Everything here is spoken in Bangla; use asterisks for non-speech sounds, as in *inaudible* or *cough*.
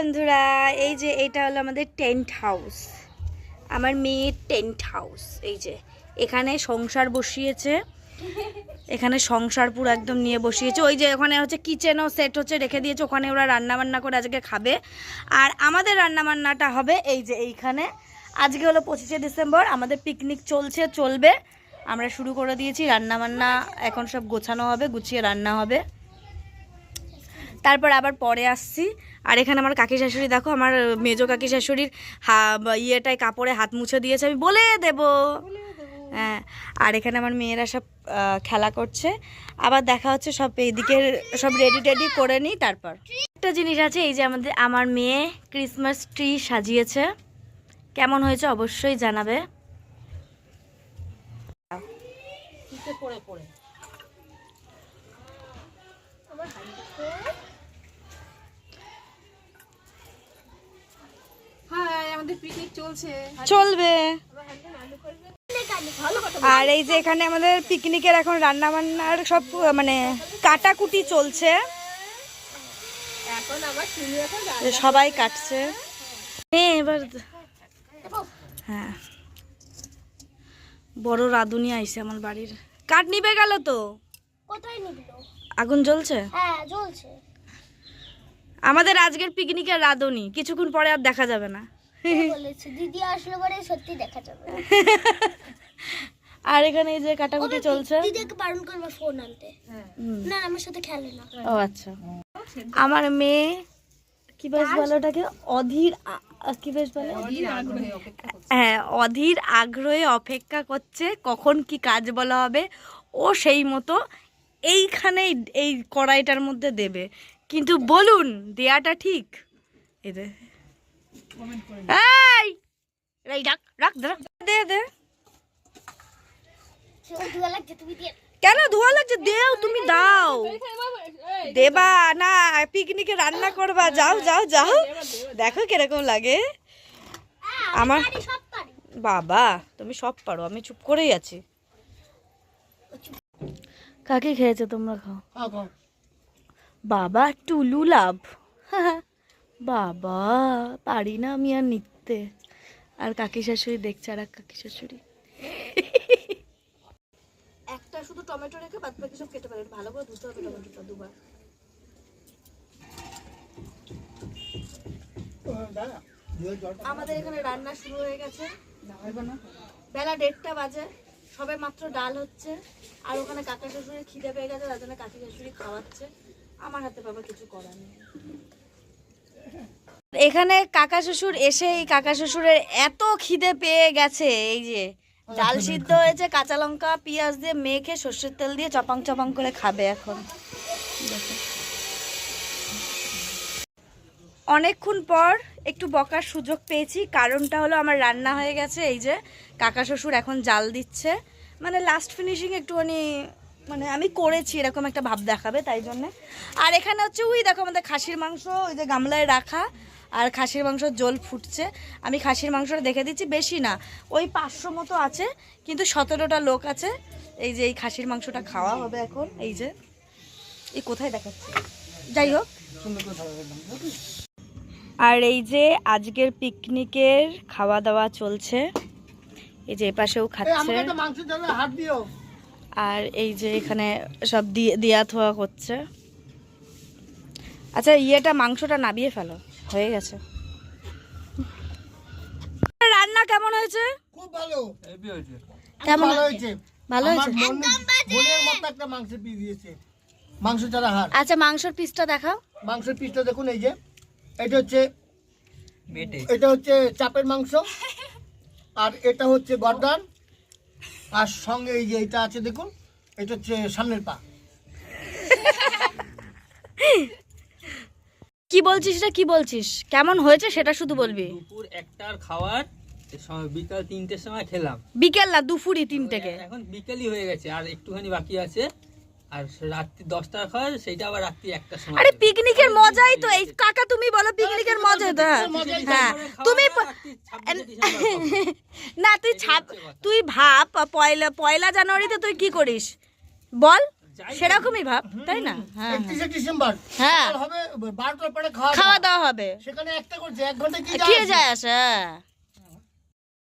বন্ধুরা, এই যে এটা হলো আমাদের টেন্ট হাউস। আমার মেয়ের টেন্ট হাউস, এই যে। এখানে সংসার বসিয়েছে। এখানে সংসার পুরো একদম নিয়ে বসিয়েছে। ওই যে ওখানে হচ্ছে কিচেনও সেট হচ্ছে, রেখে দিয়েছে। ওখানে ওরা রান্নাবান্না করে আজকে খাবে। আর আমাদের রান্নাবান্নাটা হবে এই যে এইখানে। আজকে হলো পঁচিশে ডিসেম্বর, আমাদের পিকনিক চলছে, চলবে। আমরা শুরু করে দিয়েছি রান্নাবান্না। এখন সব গোছানো হবে, গুছিয়ে রান্না হবে। তারপর আবার পরে আসছি। আর এখানে আমার কাকি শাশুড়ি, দেখো আমার মেজো কাকি শাশুড়ির ইয়েটায় কাপড়ে হাত মুছে দিয়েছে, আমি বলে দেব। হ্যাঁ আর এখানে আমার মেয়েরা সব খেলা করছে। আবার দেখা হচ্ছে সব এইদিকের সব রেডি টেডি করে নিই, তারপর। একটা জিনিস আছে, এই যে আমাদের, আমার মেয়ে ক্রিসমাস ট্রি সাজিয়েছে। কেমন হয়েছে অবশ্যই জানাবে। হাই আমাদের পিকনিক চলছে। চলবে। আর এই যে এখানে আমাদের পিকনিকের এখন রান্না বান্নার সব মানে কাটাকুটি চলছে। সবাই কাটছে। এবার হ্যাঁ। বড় রাঁধুনি আইছে আমার বাড়ির। কাঠ নিবে গেল তো? কোথায় আগুন জ্বলছে? হ্যাঁ জ্বলছে। আমাদের আজকের পিকনিকের রাঁধুনি। কিছুক্ষণ পরে আর দেখা যাবে না। দিদি আসলে পরে সত্যি দেখা যাবে *laughs* আর এখানে এই যে কাটাকুটি চলছে? দিদিকে বারণ করবে ফোন আনতে। না আমার সাথে খেলে না। ও আচ্ছা। আমার মেয়ে কি বেশ বলে ওটাকে? অধীর কি বেশ বলে? হ্যাঁ অধীর আগ্রহে অপেক্ষা করছে কখন কি কাজ বলা হবে ও সেই মতো এইখানে এই কড়াইটার মধ্যে দেবে। কিন্তু বলুন দেয়াটা ঠিক? এই দে এই! এই রাখ রাখ রাখ। দে দে। কেন ধোয়া লাগছে? দেও তুমি দাও। দেবা না পিকনিকে রান্না করবা। যাও যাও যাও। দেখো কীরকম লাগে। আমার সব পারি। বাবা তুমি সব পারো আমি চুপ করেই আছি। কাকে খেয়েছো তোমরা খাও। বাবা টুলু লাভ। *laughs* বাবা, পারি না আমি আর নিতে। আর কাকি শাশুড়ি দেখছে আর এক কাকি শাশুড়ি। একটা শুধু টমেটো রেখে বাদ বাকি সব কেটে পারে ভালো করে ধুতে হবে টমেটোটা দুবার। আমাদের এখানে রান্না শুরু হয়ে গেছে। বেলা দেড়টা বাজে। সবে মাত্র ডাল হচ্ছে। আর ওখানে কাকা শ্বশুরের খিদে পেয়ে গেছে, তার জন্য কাকি শাশুড়ি খাওয়াচ্ছে। আমার হাতে বাবা কিছু করার নেই। এখানে কাকা শ্বশুর এসে এই কাকা শ্বশুরের এত খিদে পেয়ে গেছে এই যে ডাল সিদ্ধ হয়েছে কাঁচা লঙ্কা পেঁয়াজ দিয়ে মেখে সর্ষের তেল দিয়ে চপাং চপাং করে খাবে এখন। অনেকক্ষণ পর একটু বকার সুযোগ পেয়েছি কারণটা হলো আমার রান্না হয়ে গেছে এই যে কাকা শ্বশুর এখন জাল দিচ্ছে। মানে লাস্ট ফিনিশিং একটুখানি মানে আমি করেছি এরকম একটা ভাব দেখাবে তাই জন্যে। আর এখানে হচ্ছে ওই দেখো আমাদের খাসির মাংস ওই যে গামলায় রাখা আর খাসির মাংস জল ফুটছে। আমি খাসির মাংসটা দেখে দিচ্ছি বেশি না। ওই পাঁচশো মতো আছে কিন্তু সতেরোটা লোক আছে। এই যে এই খাসির মাংসটা খাওয়া হবে এখন। এই যে। এই কোথায় দেখাচ্ছে? যাই হোক। আর এই যে আজকের পিকনিকের খাওয়া দাওয়া চলছে। এই যে এপাশেও খাচ্ছে। আর এই যে এখানে সব দিয়ে দেয়া থোয়া করছে আচ্ছা ইয়েটা মাংসটা নাবিয়ে ফেলো। হয়ে গেছে। রান্না কেমন হয়েছে? খুব ভালো। কেমন হয়েছে? ভালো হয়েছে? বোনের মতো একটা মাংস পিস দিয়েছে। মাংস ছাড়া হাড় আচ্ছা মাংসের পিসটা দেখাও। মাংসের পিসটা দেখুন এই যে। এটা হচ্ছে এটা হচ্ছে চাপের মাংস। আর এটা হচ্ছে গর্দান। আর সঙ্গে এই যে এটা আছে দেখুন এটা হচ্ছে সামনের পা। কি বলছিস রে কি বলছিস? কেমন হয়েছে সেটা শুধু বলবি? দুপুর একটার খাবার বিকাল তিনটের সময় খেলাম। বিকেল না দুপুরি তিনটেকে এখন বিকেলই হয়ে গেছে আর একটুখানি বাকি আছে। আর রাত্রি দশটার খাবার সেইটা আবার রাত্রি একটার সময় আরে পিকনিকের মজাই তো এই কাকা তুমি বলো পিকনিকের মজা তো হ্যাঁ। তুমি প- রাত্রি 26 ডিসেম্বর খাব। না তুই ছাপ তুই ভাব পয়লা পয়লা জানুয়ারিতে তুই কি করিস? বল। সেরকমই ভাব তাই না? হ্যাঁ হ্যাঁ। একত্রিশে ডিসেম্বর। হ্যাঁ। হবে বারোটার পরে খাওয়া দাওয়া। হবে। সেখানে একটা করছে এক ঘণ্টা কি যায়। আসে হ্যাঁ।